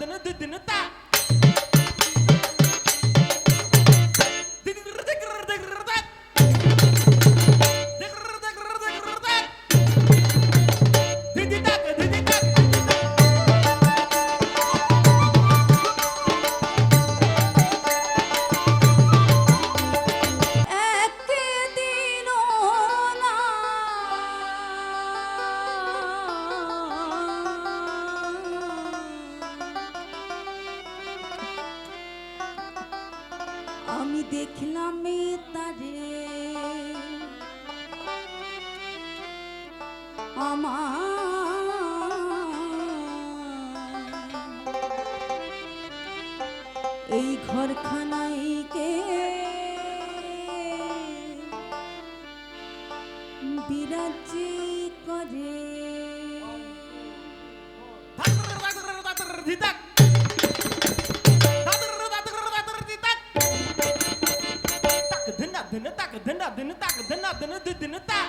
దిన దిన తా আমি দেখলাম তারে আমার এই ঘরখানায় কে বিরাজি করে দিন ਦਿਨ ਤੱਕ ਦਿਨ ਦਿਨ ਦਿਨ ਤਾ